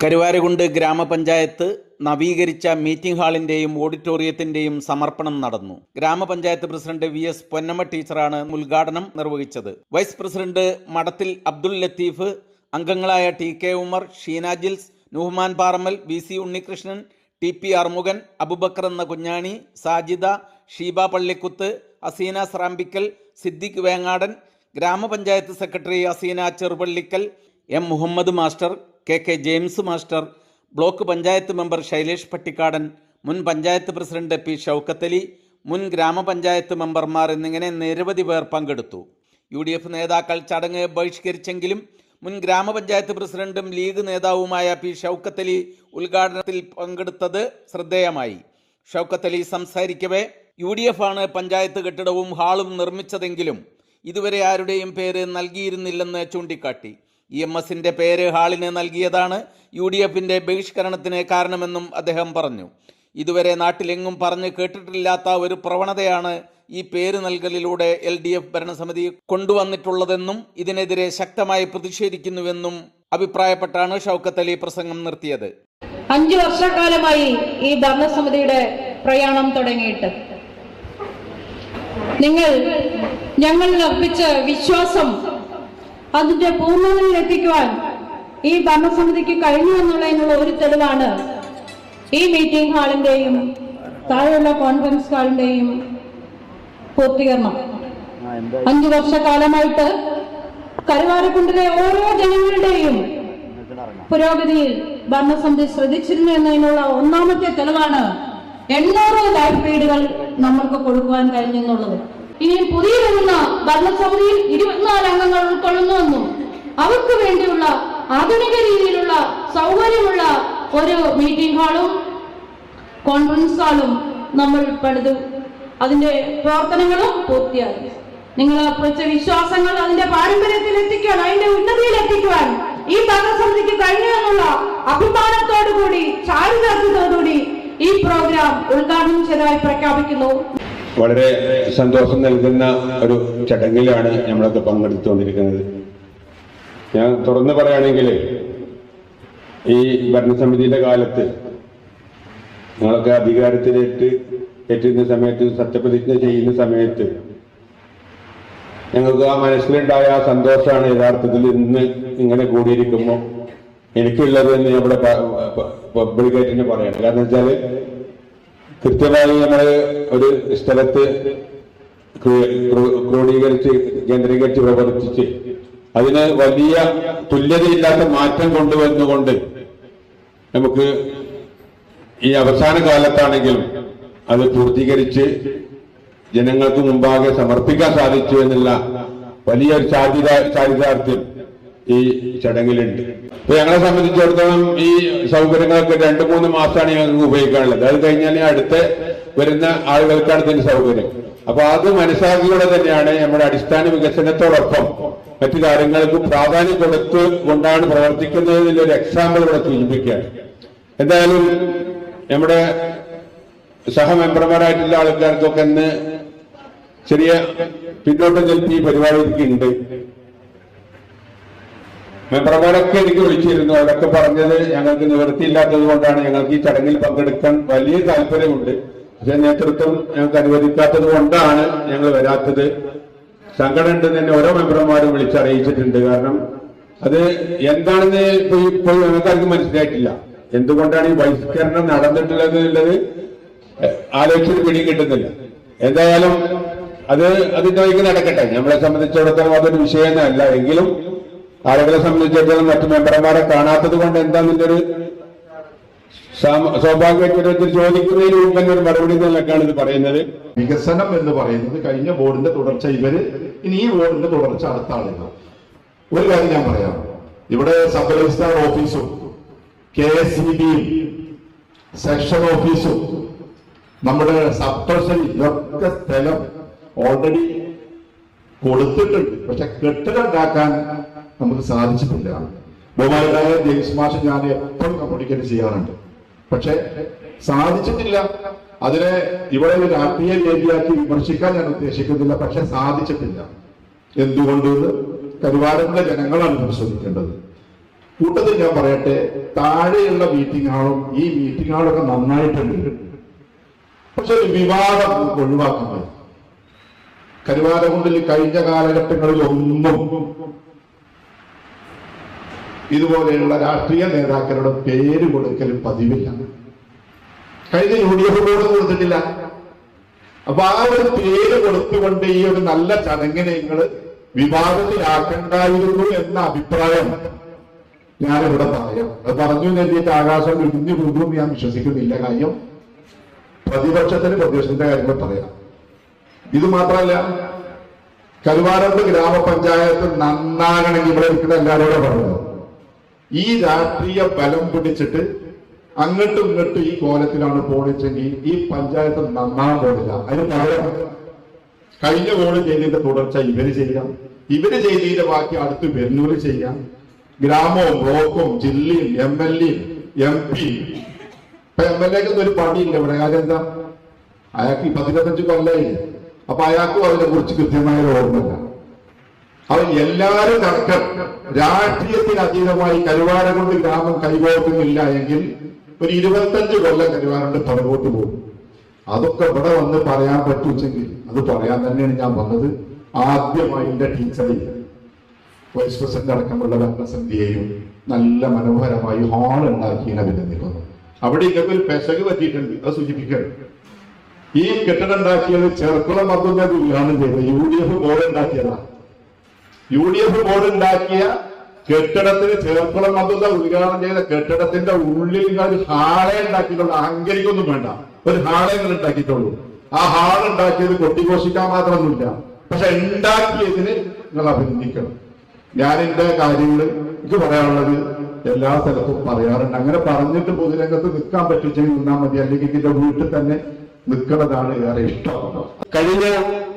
കരുവാരകുണ്ട് ഗ്രാമപഞ്ചായത്ത് നവീകരിച്ച മീറ്റിംഗ് ഹാളിന്റെയും ഓഡിറ്റോറിയത്തിന്റെയും സമർപ്പണം നടന്നു. ഗ്രാമപഞ്ചായത്ത് പ്രസിഡന്റ് വി എസ് പൊന്നമ്മ ടീച്ചറാണ് ഉദ്ഘാടനം നിർവഹിച്ചത്. വൈസ് പ്രസിഡന്റ് മടത്തിൽ അബ്ദുൽ ലത്തീഫ് അംഗങ്ങളായ T K Umar Sheena Jils Nuhman Parammal V C Unnikrishnan T P Arumukhan Abubakar എന്ന കുഞ്ഞാണി സാജിദ ഷീബ പള്ളിക്കുത്ത് അസീന സ്രാമ്പിക്കൽ സിദ്ദിഖ് വേങ്ങാടൻ ഗ്രാമപഞ്ചായത്ത് secretary Aseena Cherupallikkal M Muhammad master K K James master block panchayat member Shailesh Pattikkadan മുൻ panchayat president P Shoukathali മുൻ ഗ്രാമപഞ്ചായത്ത് മെമ്പർമാർ എന്നിങ്ങനെ നിരവധി പേർ പങ്കെടുത്തു. യു ഡി എഫ് നേതാക്കൾ ചടങ്ങ് ബഹിഷ്കരിച്ചെങ്കിലും മുൻ ഗ്രാമപഞ്ചായത്ത് പ്രസിഡന്റും ലീഗ് നേതാവുമായ പി ഷൗക്കത്തലി ഉദ്ഘാടനത്തിൽ പങ്കെടുത്തത് ശ്രദ്ധേയമായി. ഷൗക്കത്തലി സംസാരിക്കവേ യു ഡി എഫ് ആണ് പഞ്ചായത്ത് കെട്ടിടവും ഹാളും നിർമ്മിച്ചതെങ്കിലും ഇതുവരെ ആരുടെയും പേര് നൽകിയിരുന്നില്ലെന്ന് ചൂണ്ടിക്കാട്ടി. ഇ എം എസിന്റെ പേര് ഹാളിന് നൽകിയതാണ് യു ഡി എഫിന്റെ ബഹിഷ്കരണത്തിന് കാരണമെന്നും അദ്ദേഹം പറഞ്ഞു. ഇതുവരെ നാട്ടിലെങ്ങും പറഞ്ഞ് കേട്ടിട്ടില്ലാത്ത ഒരു പ്രവണതയാണ് ഈ പേര് നൽകലിലൂടെ എൽ ഡി എഫ് ഭരണസമിതി കൊണ്ടുവന്നിട്ടുള്ളതെന്നും ഇതിനെതിരെ ശക്തമായി പ്രതിഷേധിക്കുന്നുവെന്നും അഭിപ്രായപ്പെട്ടാണ് ഷൗക്കത്ത് അലി പ്രസംഗം നിർത്തിയത്. അഞ്ചു വർഷക്കാലമായി ഈ ഭരണസമിതിയുടെ പ്രയാണം തുടങ്ങിയിട്ട്. നിങ്ങൾ ഞങ്ങളിൽ അർപ്പിച്ച വിശ്വാസം അതിന്റെ പൂർണതയിൽ എത്തിക്കുവാൻ ഈ ഭരണസമിതിക്ക് കഴിഞ്ഞു എന്നുള്ളതിനുള്ള ഒരു തെളിവാണ് ഈ മീറ്റിംഗ് ഹാളിന്റെയും താഴെയുള്ള കോൺഫറൻസ് ഹാളിന്റെയും പൂർത്തീകരണം. അഞ്ചു വർഷക്കാലമായിട്ട് കരുവാരക്കുണ്ടിലെ ഓരോ ജനങ്ങളുടെയും പുരോഗതിയിൽ ഭരണസമിതി ശ്രദ്ധിച്ചിരുന്നു എന്നതിനുള്ള ഒന്നാമത്തെ തെളിവാണ് എണ്ണൂറ് ലൈഫ് വീടുകൾ നമ്മൾക്ക് കൊടുക്കുവാൻ കഴിഞ്ഞെന്നുള്ളത്. ഇനി പുതിയ വരുന്ന ഭരണസമിതിയിൽ ഇരുപത്തിനാല് അംഗങ്ങൾ ഉൾക്കൊള്ളുന്നുവെന്നും അവർക്ക് വേണ്ടിയുള്ള ആധുനിക രീതിയിലുള്ള സൗകര്യമുള്ള ഒരു മീറ്റിംഗ് ഹാളും കോൺഫറൻസ് ഹാളും നമ്മൾ പണിതു. അതിന്റെ പ്രവർത്തനങ്ങളും പൂർത്തിയായി. നിങ്ങൾ കുറച്ച് വിശ്വാസങ്ങൾ അതിന്റെ പാരമ്പര്യത്തിൽ എത്തിക്കാൻ അതിന്റെ ഉന്നതിയിൽ എത്തിക്കുവാൻ ഈ ഭരണസമിതിക്ക് കഴിഞ്ഞു എന്നുള്ള അഭിമാനത്തോടുകൂടി ചാരിതാർത്ഥ്യത്തോടുകൂടി ഈ പ്രോഗ്രാം ഉദ്ഘാടനം ചെയ്തതായി പ്രഖ്യാപിക്കുന്നു. വളരെ സന്തോഷം നൽകുന്ന ഒരു ചടങ്ങിലാണ് നമ്മളൊക്കെ പങ്കെടുത്തുകൊണ്ടിരിക്കുന്നത്. ഞാൻ തുറന്നു പറയുകയാണെങ്കിൽ ഈ ഭരണസമിതിയുടെ കാലത്ത് ഞങ്ങളൊക്കെ അധികാരത്തിലേറ്റ് ഏറ്റുന്ന സമയത്ത് സത്യപ്രതിജ്ഞ ചെയ്യുന്ന സമയത്ത് ഞങ്ങൾക്ക് ആ മനസ്സിലുണ്ടായ ആ സന്തോഷമാണ് യഥാർത്ഥത്തിൽ ഇന്ന് ഇങ്ങനെ കൂടിയിരിക്കുമ്പോൾ. എനിക്കുള്ളത് എന്ന് ഇവിടെ പബ്ലിക്കായിട്ട് പറയാം കാരണം വെച്ചാൽ കൃത്യമായി നമ്മൾ ഒരു സ്ഥലത്ത് ക്രൂ- ക്രൂ- ക്രോഡീകരിച്ച് കേന്ദ്രീകരിച്ച് പ്രവർത്തിച്ച് അതിന് വലിയ തുല്യതയില്ലാത്ത മാറ്റം കൊണ്ടുവന്നുകൊണ്ട് നമുക്ക് ഈ അവസാന കാലത്താണെങ്കിലും അത് പൂർത്തീകരിച്ച് ജനങ്ങൾക്ക് മുമ്പാകെ സമർപ്പിക്കാൻ സാധിച്ചു എന്നുള്ള വലിയൊരു സാധ്യത സാധ്യതാർത്ഥ്യം ഈ ചടങ്ങിലുണ്ട്. അപ്പൊ ഞങ്ങളെ സംബന്ധിച്ചിടത്തോളം ഈ സൗകര്യങ്ങളൊക്കെ രണ്ടു മൂന്ന് മാസമാണ് ഞങ്ങൾക്ക് ഉപയോഗിക്കാനുള്ളത്. അത് കഴിഞ്ഞാൽ അടുത്ത വരുന്ന ആളുകൾക്കാണ് ഇതിന്റെ സൗകര്യം. അപ്പൊ അത് മനസ്സിലാക്കിയോടെ തന്നെയാണ് നമ്മുടെ അടിസ്ഥാന വികസനത്തോടൊപ്പം മറ്റു കാര്യങ്ങൾക്ക് പ്രാധാന്യം കൊടുത്ത് കൊണ്ടാണ് പ്രവർത്തിക്കുന്നതിൽ ഒരു എക്സാമ്പിൾ ഇവിടെ സൂചിപ്പിക്കുകയാണ്. എന്തായാലും നമ്മുടെ സഹമെമ്പർമാരായിട്ടുള്ള ആൾക്കാർക്കൊക്കെ ഇന്ന് ചെറിയ പിന്നോട്ടം ചെലുത്തി ഈ പരിപാടിക്ക് ഉണ്ട്. മെമ്പർമാരൊക്കെ എനിക്ക് വിളിച്ചിരുന്നു. അവരൊക്കെ പറഞ്ഞത് ഞങ്ങൾക്ക് നിവൃത്തിയില്ലാത്തത് കൊണ്ടാണ് ഞങ്ങൾക്ക് ഈ ചടങ്ങിൽ പങ്കെടുക്കാൻ വലിയ താല്പര്യമുണ്ട്. പക്ഷെ നേതൃത്വം ഞങ്ങൾക്ക് അനുവദിക്കാത്തത് കൊണ്ടാണ് ഞങ്ങൾ വരാത്തത്. സങ്കടം ഉണ്ടെന്ന് തന്നെ ഓരോ മെമ്പർമാരും വിളിച്ചറിയിച്ചിട്ടുണ്ട്. കാരണം അത് എന്താണെന്ന് ഇപ്പൊ ഇപ്പോൾ ഞങ്ങൾക്കാർക്കും മനസ്സിലായിട്ടില്ല. എന്തുകൊണ്ടാണ് ഈ ബഹിഷ്കരണം നടന്നിട്ടുള്ളത് എന്നുള്ളത് ആലോചിച്ചിട്ട് പിടി കിട്ടുന്നില്ല. എന്തായാലും അത് അതിന്റെ വഴിക്ക് നടക്കട്ടെ. നമ്മളെ സംബന്ധിച്ചിടത്തോളം അതൊരു വിഷയമല്ല. എങ്കിലും ആളുകളെ സംബന്ധിച്ചിടത്തോളം മറ്റു മെമ്പർമാരെ കാണാത്തത് കൊണ്ട് എന്താ നിന്റെ ഒരു സ്വാഭാവികമായിട്ട് ചോദിക്കുന്നതിന് മുമ്പ് തന്നെ ഒരു മറുപടി നിലക്കാണ് ഇത് പറയുന്നത്. വികസനം എന്ന് പറയുന്നത് കഴിഞ്ഞ ബോർഡിന്റെ തുടർച്ച ഇവർ ഇനി ഈ ബോർഡിന്റെ തുടർച്ച അടുത്ത ആളുകൾ ഒരു കാര്യം ഞാൻ പറയാം. ഇവിടെ സബ് രജിസ്ട്രാർ ഓഫീസും കെ എസ് ഇ ബിയും സെക്ഷൻ ഓഫീസും നമ്മുടെ സബ് ട്രഷറി ഇതൊക്കെ സ്ഥലം ഓൾറെഡി കൊടുത്തിട്ടുണ്ട്. പക്ഷെ കെട്ടിടം ഉണ്ടാക്കാൻ നമുക്ക് സാധിച്ചിട്ടില്ല. ബഹുമാനായ ജെയിംസ് മാഷ് ഞാൻ എപ്പോഴും കമ്മ്യൂണിക്കേറ്റ് ചെയ്യാറുണ്ട്. പക്ഷെ സാധിച്ചിട്ടില്ല. അതിനെ ഇവിടെ ഒരു രാഷ്ട്രീയ വേദിയാക്കി വിമർശിക്കാൻ ഞാൻ ഉദ്ദേശിക്കുന്നില്ല. പക്ഷെ സാധിച്ചിട്ടില്ല. എന്തുകൊണ്ട് കരുവാരങ്ങളെ ജനങ്ങളാണ് പരിശോധിക്കേണ്ടത് കൂട്ടത്തിൽ ഞാൻ പറയട്ടെ താഴെയുള്ള മീറ്റിംഗ് ഹാളും ഈ മീറ്റിംഗ് ഹാളൊക്കെ നന്നായിട്ടുണ്ട്. പക്ഷെ ഒരു വിവാദം നമുക്ക് ഒഴിവാക്കുന്നത്. കരുവാരകുണ്ടിൽ കഴിഞ്ഞ കാലഘട്ടങ്ങളിൽ ഒന്നും ഇതുപോലെയുള്ള രാഷ്ട്രീയ നേതാക്കളുടെ പേര് കൊടുക്കലും പതിവില്ല. കഴിഞ്ഞ യു ഡി എഫ് ബോർഡ് കൊടുത്തിട്ടില്ല. അപ്പൊ ആ ഒരു പേര് കൊടുത്തുകൊണ്ട് ഈ ഒരു നല്ല ചടങ്ങിനെ നിങ്ങൾ വിവാദത്തിലാക്കണ്ടായിരുന്നു എന്ന അഭിപ്രായം ഞാനിവിടെ പറയാം. അത് പറഞ്ഞു കരുതിയിട്ട് ആകാശം ഇടിഞ്ഞു പോകും ഞാൻ വിശ്വസിക്കുന്നില്ല. കാര്യം പ്രതിപക്ഷത്തിന് പ്രതിപക്ഷത്തിന്റെ കാര്യങ്ങൾ പറയാം. ഇത് മാത്രമല്ല കരുവാരത്ത് ഗ്രാമപഞ്ചായത്ത് നന്നാകണമെങ്കിൽ ഇവിടെ ഇരിക്കുന്ന എല്ലാവരോടും പറയുന്നത് ഈ രാഷ്ട്രീയ ബലം പിടിച്ചിട്ട് അങ്ങോട്ടും ഇങ്ങോട്ടും ഈ കോലത്തിലാണ് പോണിച്ചെങ്കിൽ ഈ പഞ്ചായത്ത് നന്നാൻ പോണില്ല. അതിന് പകരം കഴിഞ്ഞ കോൾ ചെയ്തതിന്റെ തുടർച്ച ഇവർ ചെയ്യാം. ഇവർ ചെയ്തതിന്റെ ബാക്കി അടുത്ത് വെല്ലൂര് ചെയ്യാം. ഗ്രാമവും ബ്ലോക്കും ജില്ലയും എം എൽ എയും എം പി ഇപ്പൊ എം എൽ എക്ക് ഒരു പണിയില്ല ഇവിടെ. കാര്യം എന്താ? അയാൾക്ക് ഈ പതിനഞ്ച് കൊല്ലായി അപ്പൊ അയാൾക്കും അതിനെ കുറിച്ച് കൃത്യമായ ഓർമ്മയില്ല. അവൻ എല്ലാവരും അടക്കം രാഷ്ട്രീയത്തിന് അതീതമായി കരുവാരകൊണ്ട് ഗ്രാമം കൈകോർക്കുന്നില്ല എങ്കിൽ ഒരു ഇരുപത്തഞ്ച് കൊല്ലം കരുവാരണ്ട് പുറകോട്ട് പോകും. അതൊക്കെ ഇവിടെ വന്ന് പറയാൻ പറ്റൂച്ചെങ്കിൽ അത് പറയാൻ തന്നെയാണ് ഞാൻ വന്നത്. ആദ്യമായി എന്റെ ടീച്ചറിൽ വൈസ് പ്രസിഡന്റ് അടക്കമുള്ള ഭരണസമിതിയെയും നല്ല മനോഹരമായി ഹാൾ ഉണ്ടാക്കിയതിനെ അഭിനന്ദിക്കുന്നു അവിടെ ഇതൊക്കെ ഒരു പെശക് പറ്റിയിട്ടുണ്ട്. അത് സൂചിപ്പിക്കണം ഈ കെട്ടിടം ഉണ്ടാക്കിയത് ചെറുക്കുളം മർദ്ദുന്നത് ഉദ്ഘാടനം ചെയ്തത്. യു ഡി എഫ് ബോർഡ് ഉണ്ടാക്കിയതാണ് യു ഡി എഫ് ബോർഡ് ഉണ്ടാക്കിയ കെട്ടിടത്തിന് ചേർക്കുളം മന്ത്രിത ഉദ്ഘാടനം ചെയ്ത കെട്ടിടത്തിന്റെ ഉള്ളിൽ ഒരു ഹാളെ ഉണ്ടാക്കിയിട്ടുള്ളൂ. അഹങ്കരിക്കൊന്നും വേണ്ട. ഒരു ഹാളെ നിങ്ങൾ ഉണ്ടാക്കിയിട്ടുള്ളൂ. ആ ഹാൾ ഉണ്ടാക്കിയത് കൊട്ടിഘോഷിക്കാൻ മാത്രമൊന്നുമില്ല. പക്ഷെ ഉണ്ടാക്കിയതിന് നിങ്ങൾ അഭിനന്ദിക്കണം. ഞാൻ എന്റെ കാര്യങ്ങൾ എനിക്ക് പറയാനുള്ളത് എല്ലാ സ്ഥലത്തും പറയാറുണ്ട്. അങ്ങനെ പറഞ്ഞിട്ട് പൊതുരംഗത്ത് നിൽക്കാൻ പറ്റുമെങ്കിൽ നിന്നാൽ മതി. അല്ലെങ്കിൽ എന്റെ വീട്ടിൽ തന്നെ നിൽക്കുന്നതാണ് ഏറെ ഇഷ്ടം. കഴിഞ്ഞ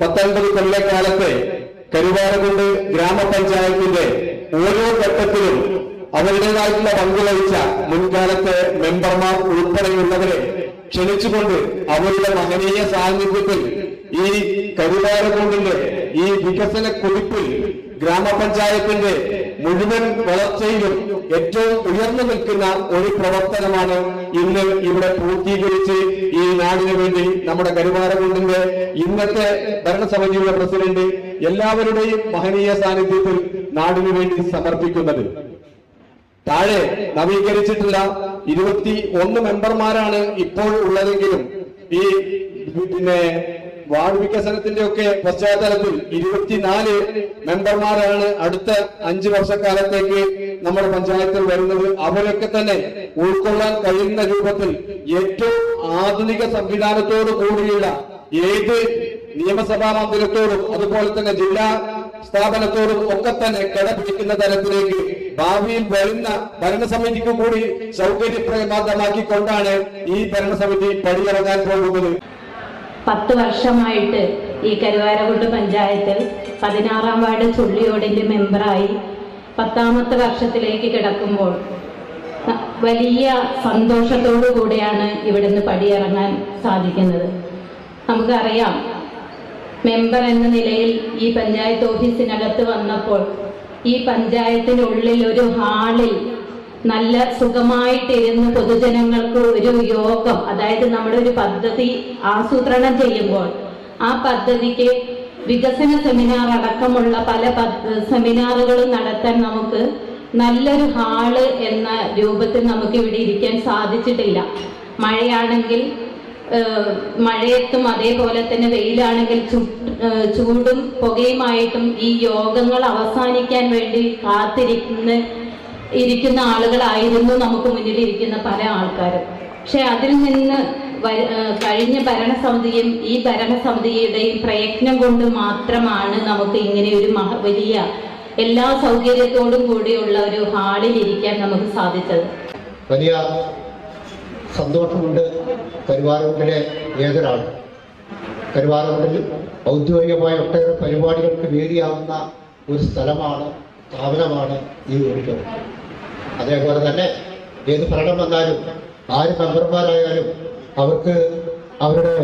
പത്തൊൻപത് കൊല്ലക്കാലത്തെ കരുവാരകുണ്ട് ഗ്രാമപഞ്ചായത്തിന്റെ ഓരോ ഘട്ടത്തിലും അവരുടേതായിട്ടുള്ള പങ്കുവഹിച്ച മുൻകാലത്തെ മെമ്പർമാർ ഉൾപ്പെടെയുള്ളവരെ ക്ഷണിച്ചുകൊണ്ട് അവരുടെ മഹനീയ സാന്നിധ്യത്തിൽ ഈ കരുവാരകുണ്ടിന്റെ ഈ വികസന കുതിപ്പിൽ ഗ്രാമപഞ്ചായത്തിന്റെ മുഴുവൻ വളർച്ചയിലും ഏറ്റവും ഉയർന്നു നിൽക്കുന്ന ഒരു പ്രവർത്തനമാണ് ഇന്ന് ഇവിടെ പൂർത്തീകരിച്ച് ഈ നാടിനു വേണ്ടി നമ്മുടെ കരുവാരകുണ്ടിന്റെ ഇന്നത്തെ ഭരണസമിതിയുടെ പ്രസിഡന്റ് എല്ലാവരുടെയും മഹനീയ സാന്നിധ്യത്തിൽ നാടിനു വേണ്ടി സമർപ്പിക്കുന്നത്. താഴെ നവീകരിച്ചിട്ടുള്ള ഇരുപത്തി ഒന്ന് മെമ്പർമാരാണ് ഇപ്പോൾ ഉള്ളതെങ്കിലും ഈ പിന്നെ വാർഡ് വികസനത്തിന്റെ ഒക്കെ പശ്ചാത്തലത്തിൽ ഇരുപത്തിനാല് മെമ്പർമാരാണ് അടുത്ത അഞ്ചു വർഷക്കാലത്തേക്ക് നമ്മുടെ പഞ്ചായത്തിൽ വരുന്നത്. അവരൊക്കെ തന്നെ ഉൾക്കൊള്ളാൻ കഴിയുന്ന രൂപത്തിൽ ഏറ്റവും ആധുനിക സംവിധാനത്തോടു കൂടിയുള്ള ഏത് നിയമസഭാ മന്ദിരത്തോടും അതുപോലെ തന്നെ ജില്ലാ സ്ഥാപനത്തോടും ഒക്കെ തന്നെ കിടപിടിക്കുന്ന തരത്തിലേക്ക് ഭാവിയിൽ വരുന്ന ഭരണസമിതിക്ക് കൂടി സൗകര്യപ്രദമാക്കിക്കൊണ്ടാണ് ഈ ഭരണസമിതി പടിയിറങ്ങാൻ പോകുന്നത്. പത്ത് വർഷമായിട്ട് ഈ കരുവാരകുണ്ട് പഞ്ചായത്തിൽ പതിനാറാം വാർഡ് ചുള്ളിയോടിന്റെ മെമ്പറായി പത്താമത്തെ വർഷത്തിലേക്ക് കിടക്കുമ്പോൾ വലിയ സന്തോഷത്തോടു കൂടിയാണ് ഇവിടുന്ന് പടിയിറങ്ങാൻ സാധിക്കുന്നത്. നമുക്കറിയാം മെമ്പർ എന്ന നിലയിൽ ഈ പഞ്ചായത്ത് ഓഫീസിനകത്ത് വന്നപ്പോൾ ഈ പഞ്ചായത്തിനുള്ളിൽ ഒരു ഹാളിൽ നല്ല സുഖമായിട്ടിരുന്ന് പൊതുജനങ്ങൾക്ക് ഒരു യോഗം അതായത് നമ്മുടെ ഒരു പദ്ധതി ആസൂത്രണം ചെയ്യുമ്പോൾ ആ പദ്ധതിക്ക് വികസന സെമിനാർ അടക്കമുള്ള പല സെമിനാറുകളും നടത്താൻ നമുക്ക് നല്ലൊരു ഹാൾ എന്ന രൂപത്തിൽ നമുക്ക് ഇവിടെ ഇരിക്കാൻ സാധിച്ചിട്ടില്ല. മഴയാണെങ്കിൽ മഴയത്തും അതേപോലെ തന്നെ വെയിലാണെങ്കിൽ ചൂടും പുകയുമായിട്ടും ഈ യോഗങ്ങൾ അവസാനിക്കാൻ വേണ്ടി കാത്തിരിക്കുന്ന ഇരിക്കുന്ന ആളുകളായിരുന്നു നമുക്ക് മുന്നിൽ ഇരിക്കുന്ന പല ആൾക്കാരും. പക്ഷെ അതിൽ നിന്ന് കഴിഞ്ഞ ഭരണസമിതിയും ഈ ഭരണസമിതിയുടെയും പ്രയത്നം കൊണ്ട് മാത്രമാണ് നമുക്ക് ഇങ്ങനെ ഒരു വലിയ എല്ലാ സൗകര്യത്തോടും കൂടിയുള്ള ഒരു ഹാളിൽ ഇരിക്കാൻ നമുക്ക് സാധിച്ചത്. വലിയ സന്തോഷമുണ്ട് കരുവാരകുണ്ടിലെ ഏതൊരാൾ കരുവാരകുണ്ടിൽ ഔദ്യോഗികമായ ഒട്ടേറെ പരിപാടികൾക്ക് വേദിയാവുന്ന ഒരു സ്ഥലമാണ് സ്ഥാപനമാണ് ഈ ഓഡിറ്റോറിയം അതേപോലെ തന്നെ ഏത് ഭരണം വന്നാലും ആര് മെമ്പർമാരായാലും അവർക്ക് അവരുടെ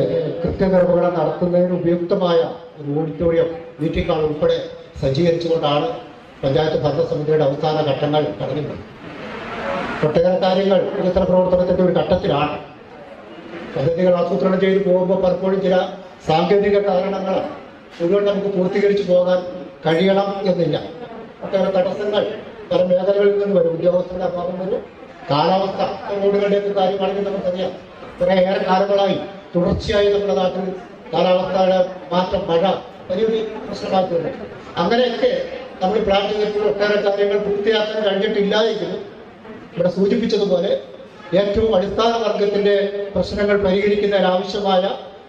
കൃത്യകർമ്മങ്ങളെ നടത്തുന്നതിന് ഉപയുക്തമായ ഒരു ഓഡിറ്റോറിയം മീറ്റിംഗ് ഹാൾ ഉൾപ്പെടെ സജ്ജീകരിച്ചുകൊണ്ടാണ് പഞ്ചായത്ത് ഭരണസമിതിയുടെ അവസാന ഘട്ടങ്ങൾ കടന്നു ഒട്ടേറെ കാര്യങ്ങൾ വികസന പ്രവർത്തനത്തിന്റെ ഒരു ഘട്ടത്തിലാണ്. പദ്ധതികൾ ആസൂത്രണം ചെയ്തു പോകുമ്പോൾ പലപ്പോഴും ചില സാങ്കേതിക കാരണങ്ങൾ മുഴുവൻ നമുക്ക് പൂർത്തീകരിച്ചു പോകാൻ കഴിയണം എന്നില്ല. ഒട്ടേറെ തടസ്സങ്ങൾ പല മേഖലകളിൽ നിന്ന് വരും. ഉദ്യോഗസ്ഥരുടെ അഭാവം വരും. കാലാവസ്ഥ റോഡുകളുടെയൊക്കെ കാര്യമാണെങ്കിൽ നമുക്കറിയാം. കുറെ ഏറെ കാലങ്ങളായി തുടർച്ചയായി നമ്മുടെ നാട്ടിൽ കാലാവസ്ഥയുടെ മാറ്റം മഴ വലിയൊരു പ്രശ്നമാക്കുന്നുണ്ട് അങ്ങനെയൊക്കെ നമ്മൾ പ്ലാൻ ചെയ്തിട്ടുള്ള ഒട്ടേറെ കാര്യങ്ങൾ പൂർത്തിയാക്കാൻ കഴിഞ്ഞിട്ടില്ല എങ്കിലും ഇവിടെ സൂചിപ്പിച്ചതുപോലെ ഏറ്റവും അടിസ്ഥാന വർഗത്തിന്റെ പ്രശ്നങ്ങൾ പരിഹരിക്കുന്നതിനാവശ്യമായ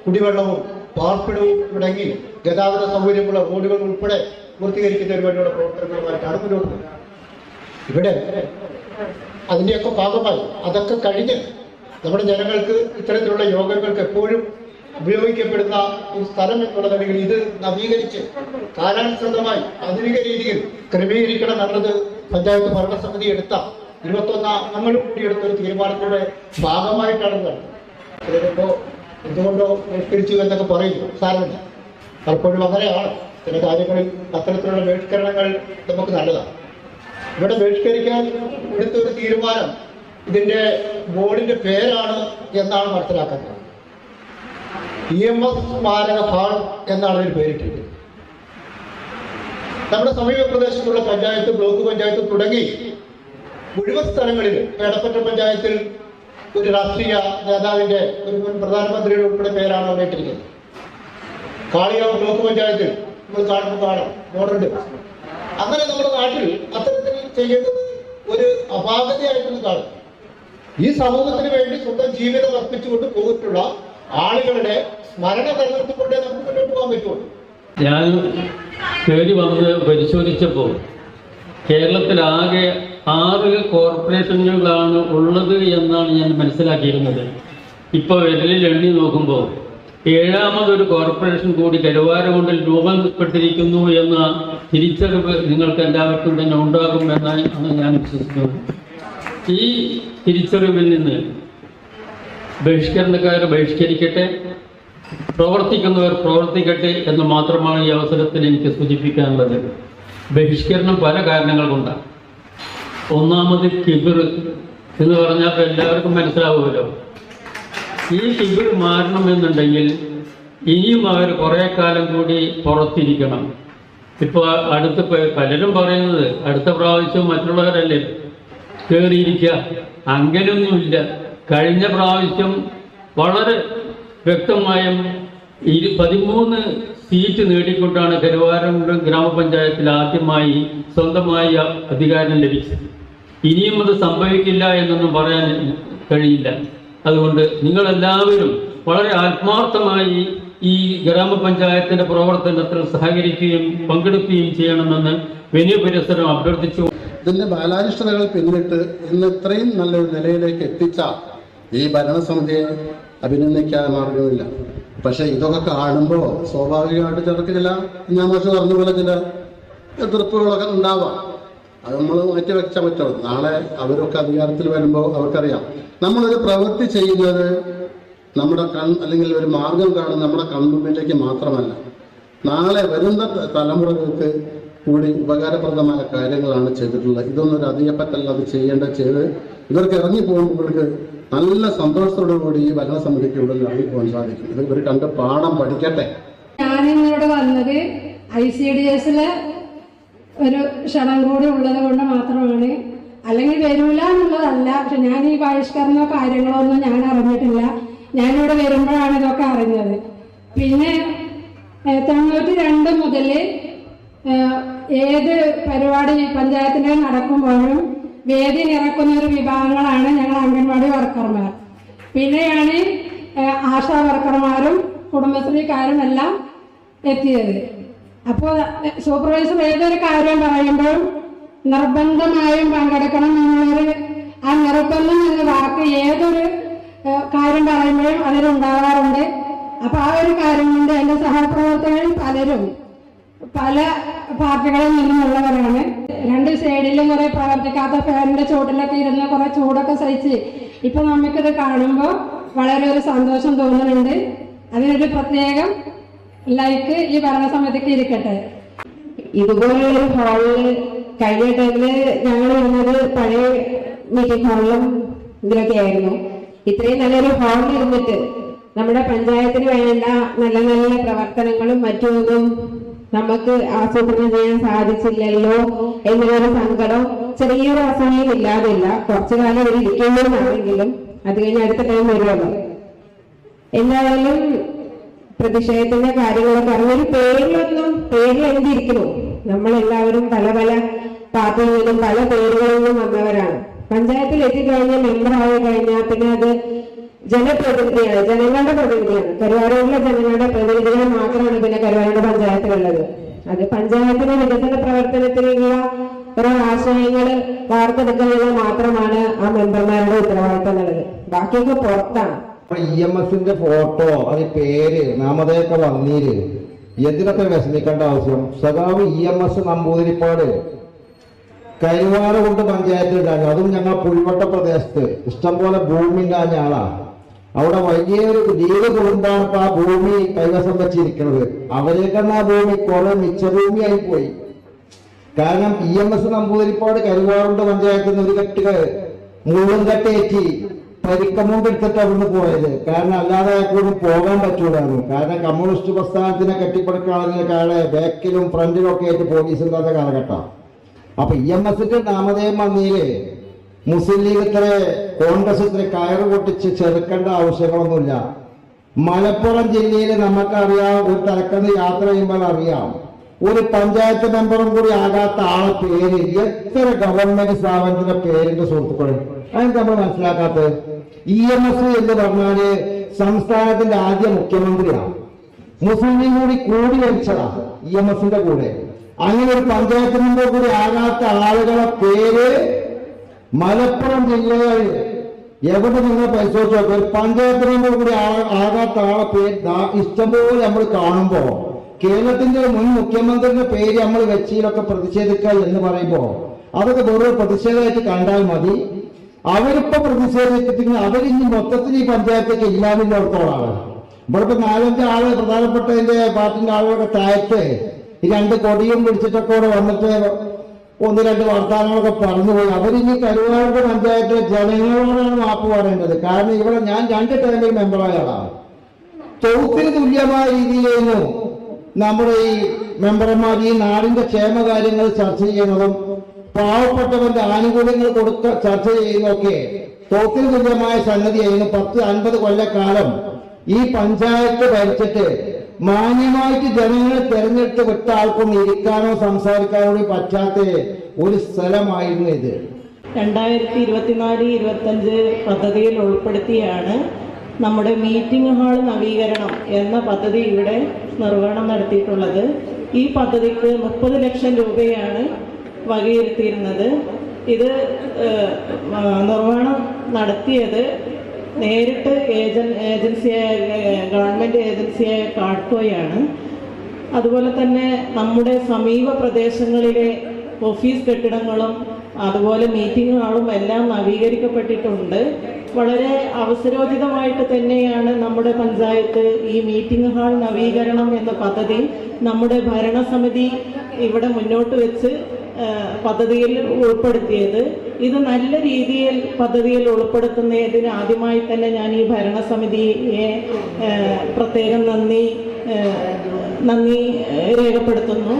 കുടിവെള്ളവും പാർപ്പിടവും തുടങ്ങി ഗതാഗത സൗകര്യമുള്ള റോഡുകൾ ഉൾപ്പെടെ പൂർത്തീകരിക്കുന്നതിന് വേണ്ടിയുള്ള പ്രവർത്തനങ്ങളുമായിട്ടാണ് മുന്നോട്ട് ഇവിടെ അതിന്റെയൊക്കെ ഭാഗമായി അതൊക്കെ കഴിഞ്ഞ് നമ്മുടെ ജനങ്ങൾക്ക് ഇത്തരത്തിലുള്ള യോഗങ്ങൾക്ക് എപ്പോഴും ഉപയോഗിക്കപ്പെടുന്ന ഒരു സ്ഥലം എന്നുള്ളതാണെങ്കിൽ ഇത് നവീകരിച്ച് കാലാനുസൃതമായി ആധുനിക രീതിയിൽ ക്രമീകരിക്കണം എന്നത് പഞ്ചായത്ത് ഭരണസമിതി എടുത്ത ഇരുപത്തൊന്നാം അംഗങ്ങളും കൂടി എടുത്ത ഒരു തീരുമാനത്തിന്റെ ഭാഗമായിട്ടാണ് ഇതിലിപ്പോ എന്തുകൊണ്ടോ ബഹിഷ്കരിച്ചു എന്നൊക്കെ പറയുന്നു. സാരമില്ല. പലപ്പോഴും അങ്ങനെയാണ് ചില കാര്യങ്ങളിൽ അത്തരത്തിലുള്ള ബഹിഷ്കരണങ്ങൾ നമുക്ക് നല്ലതാണ്. ഇവിടെ ബഹിഷ്കരിക്കാൻ എടുത്ത ഒരു തീരുമാനം. ഇതിന്റെ ബോർഡിന്റെ പേരാണ് എന്നാണ് മനസ്സിലാക്കുന്നത്. ഇ എം എസ് സ്മാരക ഹാൾ എന്നാണ് ഇതിന് പേരിട്ടിരിക്കുന്നത്. നമ്മുടെ സമീപ പ്രദേശത്തുള്ള പഞ്ചായത്ത് ബ്ലോക്ക് പഞ്ചായത്ത് തുടങ്ങി മുഴുവൻ സ്ഥലങ്ങളിൽ എടപ്പറ്റ പഞ്ചായത്തിൽ ഒരു രാഷ്ട്രീയ നേതാവിന്റെ ഒരു മുൻ പ്രധാനമന്ത്രിയുടെ ഉൾപ്പെടെ പേരാണ് വന്നിട്ടിരിക്കുന്നത്. കാളിയാവ് ബ്ലോക്ക് പഞ്ചായത്തിൽ നമ്മൾ കാണുമ്പോൾ കാണാം ബോർഡുണ്ട്. അങ്ങനെ നമ്മുടെ നാട്ടിൽ അത്തരത്തിൽ ചെയ്യേണ്ടത് ഒരു അപാകതയായിട്ടൊന്നും കാണും. ഈ സമൂഹത്തിന് വേണ്ടി സ്വന്തം ജീവിതം അർപ്പിച്ചുകൊണ്ട് പോയിട്ടുള്ള ആളുകളുടെ സ്മരണ നിലനിർത്തിക്കൊണ്ടേ നമുക്ക് മുന്നോട്ട് പോകാൻ പറ്റുള്ളൂ. ഞാൻ കയറി വന്ന് പരിശോധിച്ചപ്പോൾ കേരളത്തിലാകെ ആറ് കോർപ്പറേഷനുകളാണ് ഉള്ളത് എന്നാണ് ഞാൻ മനസ്സിലാക്കിയിരുന്നത്. ഇപ്പോൾ വിരലിൽ എണ്ണി നോക്കുമ്പോൾ ഏഴാമതൊരു കോർപ്പറേഷൻ കൂടി കരുവാരകുണ്ടിൽ രൂപപ്പെട്ടിരിക്കുന്നു എന്ന തിരിച്ചറിവ് നിങ്ങൾക്ക് എല്ലാവർക്കും തന്നെ ഉണ്ടാകും എന്നാണ് ഞാൻ വിശ്വസിക്കുന്നത്. ഈ തിരിച്ചറിവിൽ നിന്ന് ബഹിഷ്കരണക്കാർ ബഹിഷ്കരിക്കട്ടെ പ്രവർത്തിക്കുന്നവർ പ്രവർത്തിക്കട്ടെ എന്ന് മാത്രമാണ് ഈ അവസരത്തിൽ എനിക്ക് സൂചിപ്പിക്കാനുള്ളത്. ബഹിഷ്കരണം പല കാരണങ്ങൾ കൊണ്ടാണ്. ഒന്നാമത് കിബിർ എന്ന് പറഞ്ഞാൽ എല്ലാവർക്കും മനസ്സിലാവുമല്ലോ. ഈ ഷുഗർ മാറണമെന്നുണ്ടെങ്കിൽ ഇനിയും അവർ കുറെ കാലം കൂടി പുറത്തിരിക്കണം. ഇപ്പൊ അടുത്ത് പലരും പറയുന്നത് അടുത്ത പ്രാവശ്യം മറ്റുള്ളവരല്ലേ കയറിയിരിക്കുക അങ്ങനെയൊന്നുമില്ല. കഴിഞ്ഞ പ്രാവശ്യം വളരെ വ്യക്തമായും ഇരു പതിമൂന്ന് സീറ്റ് നേടിക്കൊണ്ടാണ് കരുവാരംകുളം ഗ്രാമപഞ്ചായത്തിൽ ആദ്യമായി സ്വന്തമായി അധികാരം ലഭിച്ചത്. ഇനിയും അത് സംഭവിക്കില്ല എന്നൊന്നും പറയാൻ കഴിയില്ല. അതുകൊണ്ട് നിങ്ങളെല്ലാവരും വളരെ ആത്മാർത്ഥമായി ഈ ഗ്രാമപഞ്ചായത്തിന്റെ പ്രവർത്തനത്തിൽ സഹകരിക്കുകയും പങ്കെടുക്കുകയും ചെയ്യണമെന്ന് വലിയ പരിസരം അഭ്യർത്ഥിച്ചു. ഇതിന്റെ ബാലാരിഷ്ടതകൾ പിന്നിട്ട് ഇന്ന് ഇത്രയും നല്ലൊരു നിലയിലേക്ക് എത്തിച്ച ഈ ഭരണസമിതിയെ അഭിനന്ദിക്കാൻ മാർഗമില്ല. പക്ഷെ ഇതൊക്കെ കാണുമ്പോൾ സ്വാഭാവികമായിട്ട് ചിലർക്ക് ചില ഞാൻ പക്ഷെ പറഞ്ഞ പോലെ ചില എതിർപ്പുകളൊക്കെ ഉണ്ടാവാം. അത് നമ്മൾ മാറ്റി വെച്ചാൽ പറ്റുള്ളൂ നാളെ അവരൊക്കെ അധികാരത്തിൽ വരുമ്പോൾ അവർക്കറിയാം. നമ്മളൊരു പ്രവൃത്തി ചെയ്യുന്നത് നമ്മുടെ കൺ അല്ലെങ്കിൽ ഒരു മാർഗം കാണുന്ന നമ്മുടെ കൺമുമ്പിലേക്ക് മാത്രമല്ല. നാളെ വരുന്ന തലമുറകൾക്ക് കൂടി ഉപകാരപ്രദമായ കാര്യങ്ങളാണ് ചെയ്തിട്ടുള്ളത്. ഇതൊന്നും ഒരു അധികപ്പറ്റല്ല അത് ചെയ്യേണ്ട ചെയ്ത് ഇവർക്ക് ഇറങ്ങി ഇവർക്ക് നല്ല സന്തോഷത്തോടു കൂടി ഈ ഭരണസമിതിക്ക് ഇവിടെ ഇറങ്ങി പോകാൻ സാധിക്കും. ഇത് ഇവർ കണ്ട് പാഠം പഠിക്കട്ടെ. ഞാനിവിടെ വന്നത് ഐ സി ഡി എസിലെ ഒരു ക്ഷണം കൂടി ഉള്ളത് കൊണ്ട് മാത്രമാണ്. അല്ലെങ്കിൽ വരൂല എന്നുള്ളതല്ല. പക്ഷെ ഞാൻ ഈ ബഹിഷ്കരണോ കാര്യങ്ങളോ ഒന്നും ഞാൻ അറിഞ്ഞിട്ടില്ല. ഞാനിവിടെ വരുമ്പോഴാണ് ഇതൊക്കെ അറിഞ്ഞത്. പിന്നെ തൊണ്ണൂറ്റി രണ്ട് മുതൽ ഏത് പരിപാടി പഞ്ചായത്തിന്റെ നടക്കുമ്പോഴും വേദി നിറക്കുന്ന ഒരു വിഭാഗങ്ങളാണ് ഞങ്ങൾ അംഗൻവാടി വർക്കർമാർ. പിന്നെയാണ് ആശാ വർക്കർമാരും കുടുംബശ്രീക്കാരും എല്ലാം എത്തിയത്. അപ്പോൾ സൂപ്പർവൈസർ ഏതൊരു കാര്യം പറയുമ്പോഴും നിർബന്ധമായും പങ്കെടുക്കണം എന്നുള്ളൊരു ആ നിർബന്ധം എന്ന വാക്ക് ഏതൊരു കാര്യം പറയുമ്പോഴും അതിലുണ്ടാകാറുണ്ട് അപ്പൊ ആ ഒരു കാര്യം കൊണ്ട് എന്റെ സഹപ്രവർത്തകരിൽ പലരും പല പാർട്ടികളിൽ നിന്നുമുള്ളവരാണ് രണ്ട് സൈഡിലും കുറെ പ്രവർത്തിക്കാത്ത ഫാനിന്റെ ചുവട്ടിലൊക്കെ ഇരുന്ന് കുറെ ചൂടൊക്കെ സഹിച്ച് ഇപ്പൊ നമുക്കിത് കാണുമ്പോൾ വളരെ ഒരു സന്തോഷം തോന്നുന്നുണ്ട്. അതിനൊരു പ്രത്യേകം ലൈക്ക് ഈ പറഞ്ഞ സമയത്തേക്ക് ഇരിക്കട്ടെ. ഇതുപോലെയുള്ള ഹാളിൽ കഴിഞ്ഞ ടൈമിൽ ഞങ്ങൾ ഇരുന്നത് പഴയ മീറ്റിംഗ് ഹാളിലും ഇതിലൊക്കെ ആയിരുന്നു. ഇത്രയും നല്ലൊരു ഹാളിൽ ഇരുന്നിട്ട് നമ്മുടെ പഞ്ചായത്തിന് വേണ്ട നല്ല നല്ല പ്രവർത്തനങ്ങളും മറ്റൊന്നും നമുക്ക് ആസൂത്രണം ചെയ്യാൻ സാധിച്ചില്ലല്ലോ എന്നൊരു സങ്കടം ചെറിയൊരു അസമയം ഇല്ലാതില്ല. കുറച്ചു കാലം ഇവിടെ ഇരിക്കേണ്ടതാണെങ്കിലും അത് കഴിഞ്ഞ് അടുത്ത ടൈം വരുമല്ലോ എന്തായാലും പ്രതിഷേധത്തിന്റെ കാര്യങ്ങളൊക്കെ ഒരു പേരിലൊന്നും പേരിൽ എന്തിരിക്കുന്നു നമ്മളെല്ലാവരും പല പല പാർട്ടിയിൽ നിന്നും പല പേരുകളിൽ നിന്നും വന്നവരാണ്. പഞ്ചായത്തിൽ എത്തിക്കഴിഞ്ഞ മെമ്പർ ആയി കഴിഞ്ഞാൽ പിന്നെ അത് ജനപ്രതിനിധിയാണ് ജനങ്ങളുടെ പ്രതിനിധിയാണ്. കരുവാരൂരിലെ ജനങ്ങളുടെ പ്രതിനിധികൾ മാത്രമാണ് പിന്നെ കരുവാരൂർ പഞ്ചായത്തിലുള്ളത്. അത് പഞ്ചായത്തിന്റെ വികസന പ്രവർത്തനത്തിനുള്ള ഓരോ ആശയങ്ങൾ വാർത്തെടുക്കുന്നത് മാത്രമാണ് ആ മെമ്പർമാരുടെ ഉത്തരവാദിത്തം എന്നുള്ളത്. ബാക്കിയൊക്കെ പുറത്താണ്. ഇ എം എസിന്റെ ഫോട്ടോ അത് പേര് നാമതയൊക്കെ വന്നീര്. എന്തിനൊക്കെ വിഷമിക്കേണ്ട ആവശ്യം? സഖാവ് E M S Namboodiripad. Karuvarakundu പഞ്ചായത്തിലാണ് അതും ഞങ്ങൾ പുൽവട്ട പ്രദേശത്ത്. ഇഷ്ടംപോലെ ഭൂമി ആളാ. അവിടെ വലിയൊരു ലീഗ് കുടുംബമാണ് ഇപ്പൊ ആ ഭൂമി കൈവശം വെച്ചിരിക്കുന്നത്. അവരേക്കന്ന് ആ ഭൂമി? കുറെ മിച്ചഭൂമിയായി പോയി. കാരണം E M S Namboodiripad Karuvarundu പഞ്ചായത്തിൽ നിന്ന് ഒരു കെട്ടുകൾ മുള്ളും കെട്ടേറ്റി പരിക്കമുണ്ട് എടുത്തിട്ട് അവിടുന്ന് പോയത്. കാരണം അല്ലാതെ അയാൾക്കൊന്നും പോകാൻ പറ്റൂലായിരുന്നു. കാരണം കമ്മ്യൂണിസ്റ്റ് പ്രസ്ഥാനത്തിനെ കെട്ടിപ്പടുക്കാളെ ബാക്കിലും ഫ്രണ്ടിലും ഒക്കെ ആയിട്ട് പോലീസ് ഇല്ലാത്ത കാലഘട്ടം. അപ്പൊ ഇ എം എസിന്റെ നാമധേയം വന്നീൽ മുസ്ലിം ലീഗ് ഇത്ര കോൺഗ്രസ് ഇത്ര കയറ് പൊട്ടിച്ച് ചെറുക്കേണ്ട ആവശ്യങ്ങളൊന്നുമില്ല. മലപ്പുറം ജില്ലയിൽ നമുക്കറിയാം ഒരു തലക്കന്ന് യാത്ര ചെയ്യുമ്പോൾ അറിയാം. ഒരു പഞ്ചായത്ത് മെമ്പറും കൂടി ആകാത്ത ആളെ പേര് എത്ര ഗവൺമെന്റ് സ്ഥാപനത്തിന്റെ പേരിന്റെ സുഹൃത്തുക്കൾ അതെന്താ നമ്മൾ മനസ്സിലാക്കാത്തത്? ഇ എം എസ് എന്ന് പറഞ്ഞാൽ സംസ്ഥാനത്തിന്റെ ആദ്യ മുഖ്യമന്ത്രിയാണ്. മുസ്ലിം ലീഗ് കൂടി കൂടി വലിച്ചതാ ഇ എം എസിന്റെ കൂടെ. അങ്ങനെ ഒരു പഞ്ചായത്ത് മെമ്പർ കൂടി ആകാത്ത ആളുകളെ പേര് മലപ്പുറം ജില്ലയിൽ എവിടെ നിങ്ങൾ പരിശോധിച്ച് നോക്കുക ഒരു പഞ്ചായത്ത് മെമ്പർ കൂടി ആകാത്ത ആളെ പേര് ഇഷ്ടംപോലെ നമ്മൾ കാണുമ്പോ കേരളത്തിന്റെ മുൻ മുഖ്യമന്ത്രിയുടെ പേര് നമ്മൾ വെച്ചിയിലൊക്കെ പ്രതിഷേധിക്കുക എന്ന് പറയുമ്പോ അതൊക്കെ വെറുതെ പ്രതിഷേധമായിട്ട് കണ്ടാൽ മതി. അവരിപ്പോ പ്രതിഷേധിച്ചിട്ടെങ്കിൽ അവരിനി മൊത്തത്തിൽ ഈ പഞ്ചായത്തേക്ക് ഇല്ലാതില്ലാത്തോളാണ് ഇവിടെ ഇപ്പൊ നാലഞ്ച് ആൾ പ്രധാനപ്പെട്ട പാർട്ടിന്റെ ആളുകളൊക്കെ താഴത്ത് ഈ രണ്ട് കൊടിയും പിടിച്ചിട്ടൊക്കെ കൂടെ വന്നിട്ട് ഒന്ന് രണ്ട് വർത്തമാനങ്ങളൊക്കെ പറഞ്ഞുപോയി. അവരിനി കരുവാരുടെ പഞ്ചായത്ത് ജനങ്ങളോടാണ് മാപ്പ് പറയേണ്ടത്. കാരണം ഇവിടെ ഞാൻ രണ്ട് ടൈമിൽ മെമ്പറായ ആളാണ്. തൊഴുത്തിന് തുല്യമായ രീതിയിലായിരുന്നു നമ്മുടെ ഈ മെമ്പർമാർ ഈ നാടിന്റെ ക്ഷേമകാര്യങ്ങൾ ചർച്ച ചെയ്യുന്നതും പാവപ്പെട്ടവന്റെ ആനുകൂല്യങ്ങൾ കൊടുത്ത ചർച്ച ചെയ്യുന്നൊക്കെ തോക്കിന് തുല്യമായ സംഗതിയായിരുന്നു. പത്ത് അൻപത് കൊല്ലക്കാലം ഈ പഞ്ചായത്ത് ഭരിച്ചിട്ട് മാന്യമായിട്ട് ജനങ്ങളെ തെരഞ്ഞെടുത്ത് വിട്ട ആൾക്കൊന്നും ഇരിക്കാനോ സംസാരിക്കാനോ പറ്റാത്ത ഒരു സ്ഥലമായിരുന്നു ഇത്. രണ്ടായിരത്തി ഇരുപത്തിനാല് ഇരുപത്തഞ്ച് പദ്ധതിയിൽ ഉൾപ്പെടുത്തിയാണ് നമ്മുടെ മീറ്റിംഗ് ഹാൾ നവീകരണം എന്ന പദ്ധതി ഇവിടെ നിർവഹണം നടത്തിയിട്ടുള്ളത്. ഈ പദ്ധതിക്ക് മുപ്പത് ലക്ഷം രൂപയാണ് വകയിരുത്തിയിരുന്നത്. ഇത് നിർവഹണം നടത്തിയത് നേരിട്ട് ഏജൻ ഏജൻസിയായ ഗവൺമെന്റ് ഏജൻസിയായ കാഡ്കോയാണ് അതുപോലെ തന്നെ നമ്മുടെ സമീപ പ്രദേശങ്ങളിലെ ഓഫീസ് കെട്ടിടങ്ങളും അതുപോലെ മീറ്റിംഗ് ഹാളും എല്ലാം നവീകരിക്കപ്പെട്ടിട്ടുണ്ട്. വളരെ അവസരോചിതമായിട്ട് തന്നെയാണ് നമ്മുടെ പഞ്ചായത്ത് ഈ മീറ്റിംഗ് ഹാൾ നവീകരണം എന്ന പദ്ധതി നമ്മുടെ ഭരണസമിതി ഇവിടെ മുന്നോട്ട് വെച്ച് പദ്ധതിയിൽ ഉൾപ്പെടുത്തിയത്. ഇത് നല്ല രീതിയിൽ പദ്ധതിയിൽ ഉൾപ്പെടുത്തുന്നതിന് ആദ്യമായി തന്നെ ഞാൻ ഈ ഭരണസമിതിയെ പ്രത്യേകം നന്ദി നന്ദി രേഖപ്പെടുത്തുന്നു.